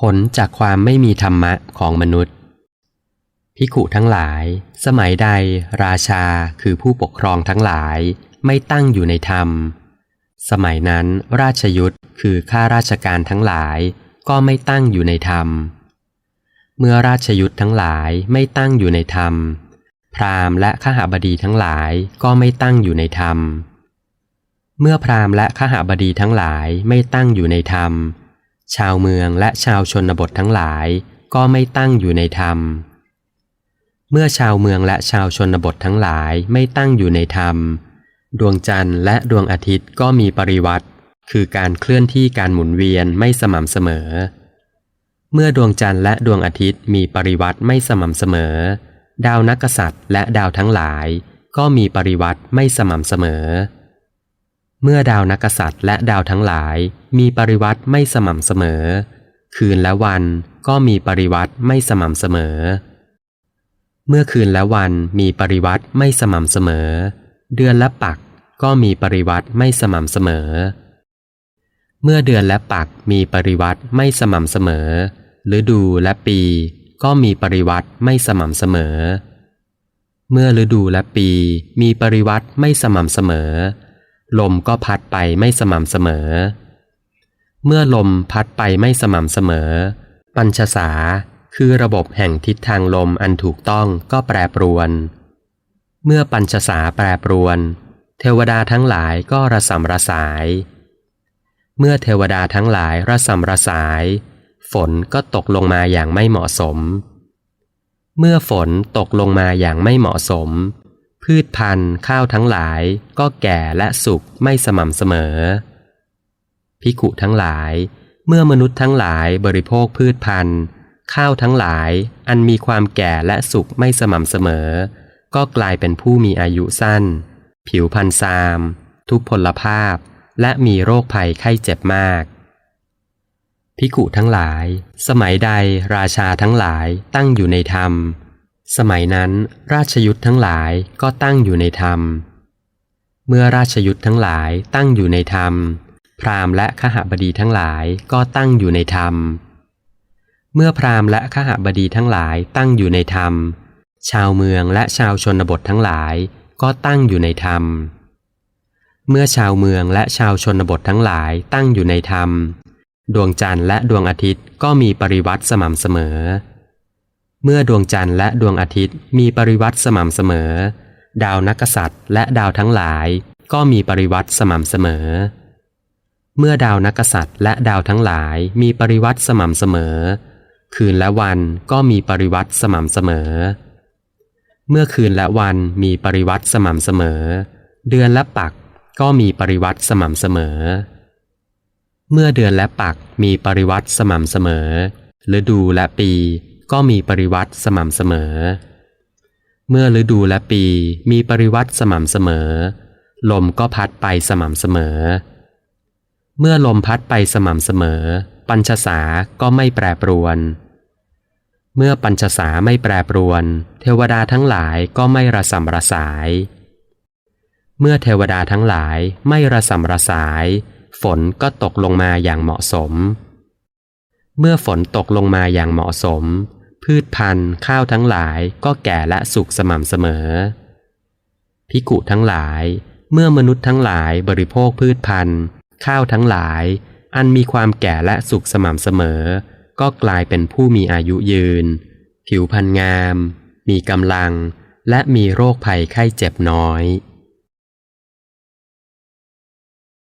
ผลจากความไม่มีธรรมะของมนุษย์ พิขุทั้งหลาย สมัยใด ราชาคือผู้ปกครองทั้งหลายไม่ตั้งอยู่ในธรรม สมัยนั้นราชยุทธคือข้าราชการทั้งหลายก็ไม่ตั้งอยู่ในธรรม เมื่อราชยุทธทั้งหลายไม่ตั้งอยู่ในธรรม พราหมณ์และขหาบดีทั้งหลายก็ไม่ตั้งอยู่ในธรรม เมื่อพราหมณ์และขหาบดีทั้งหลายไม่ตั้งอยู่ในธรรม ชาวเมืองและชาวชนบททั้งหลายก็ไม่ตั้งอยู่ในธรรม เมื่อชาวเมืองและชาวชนบททั้งหลายไม่ตั้งอยู่ในธรรม ดวงจันทร์และดวงอาทิตย์ก็มีปริวัติคือการเคลื่อนที่การหมุนเวียนไม่สม่ำเสมอ เมื่อดวงจันทร์และดวงอาทิตย์มีปริวัติไม่สม่ำเสมอ ดาวนักษัตริย์และดาวทั้งหลาย ก็มีปริวัติไม่สม่ำเสมอ เมื่อดาวนักษัตริย์และดาวทั้งหลายมีปริวัติไม่สม่ำเสมอ คืนและวันก็มีปริวัติไม่สม่ำเสมอ เมื่อคืนและวันมีปริวัติไม่สม่ำเสมอ เดือนและปักก็มีปริวัติไม่สม่ำเสมอ เมื่อเดือนและปักมีปริวัติไม่สม่ำเสมอ ฤดูและปีก็มีปริวัติไม่สม่ำเสมอ เมื่อฤดูและปีมีปริวัติไม่สม่ำเสมอ ลมก็พัดไปไม่สม่ำเสมอ เมื่อลมพัดไปไม่สม่ำเสมอ ปัญชสาคือระบบแห่งทิศทางลมอันถูกต้องก็แปรปรวน เมื่อปัญชสาแปรปรวน เทวดาทั้งหลายก็ระสำระสาย เมื่อเทวดาทั้งหลายระสำระสาย ฝนก็ตกลงมาอย่างไม่เหมาะสม เมื่อฝนตกลงมาอย่างไม่เหมาะสม พืชพันธุ์ข้าวทั้งหลาย ก็แก่และสุกไม่สม่ำเสมอ พิขุทั้งหลาย เมื่อมนุษย์ทั้งหลายบริโภคพืชพันธุ์ข้าวทั้งหลายอันมีความแก่และสุกไม่สม่ำเสมอ ก็กลายเป็นผู้มีอายุสั้น ผิวพรรณซาม ทุพพลภาพ และมีโรคภัยไข้เจ็บมากพิขุทั้งหลาย สมัยใดราชาทั้งหลายตั้งอยู่ในธรรม สมัยนั้นราชยุทธ์ทั้งหลายก็ตั้งอยู่ในธรรม เมื่อราชยุทธ์ทั้งหลายตั้งอยู่ในธรรม พราหมณ์และขหบดีทั้งหลายก็ตั้งอยู่ในธรรม เมื่อพราหมณ์และขหบดีทั้งหลายตั้งอยู่ในธรรม ชาวเมืองและชาวชนบททั้งหลายก็ตั้งอยู่ในธรรม เมื่อชาวเมืองและชาวชนบททั้งหลายตั้งอยู่ในธรรม ดวงจันทร์และดวงอาทิตย์ก็มีปริวัติสม่ำเสมอ เมื่อดวงจันทร์และดวงอาทิตย์มีปริวัติสม่ำเสมอ ดาวนักษัตริย์และดาวทั้งหลาย ก็มีปริวัติสม่ำเสมอ เมื่อดาวนักษัตริย์และดาวทั้งหลายมีปริวัติสม่ำเสมอ คืนและวันก็มีปริวัติสม่ำเสมอ เมื่อคืนและวันมีปริวัติสม่ำเสมอ เดือนและปักก็มีปริวัติสม่ำเสมอ เมื่อเดือนและปักมีปริวัติสม่ำเสมอฤดูและปี ก็มีปริวัติสม่ำเสมอ เมื่อฤดูและปีมีปริวัติสม่ำเสมอ ลมก็พัดไปสม่ำเสมอ เมื่อลมพัดไปสม่ำเสมอ ปัญชสาก็ไม่แปรปรวน เมื่อปัญชสาไม่แปรปรวน เทวดาทั้งหลายก็ไม่ระสำระสาย เมื่อเทวดาทั้งหลายไม่ระสำระสาย ฝนก็ตกลงมาอย่างเหมาะสมเมื่อฝนตกลงมาอย่างเหมาะสม พืชพันธุ์ข้าวทั้งหลายก็แก่และสุกสม่ำเสมอ พิกุทั้งหลาย เมื่อมนุษย์ทั้งหลายบริโภคพืชพันธุ์ ข้าวทั้งหลาย อันมีความแก่และสุกสม่ำเสมอ ก็กลายเป็นผู้มีอายุยืน ผิวพรรณงาม มีกำลัง และมีโรคภัยไข้เจ็บน้อย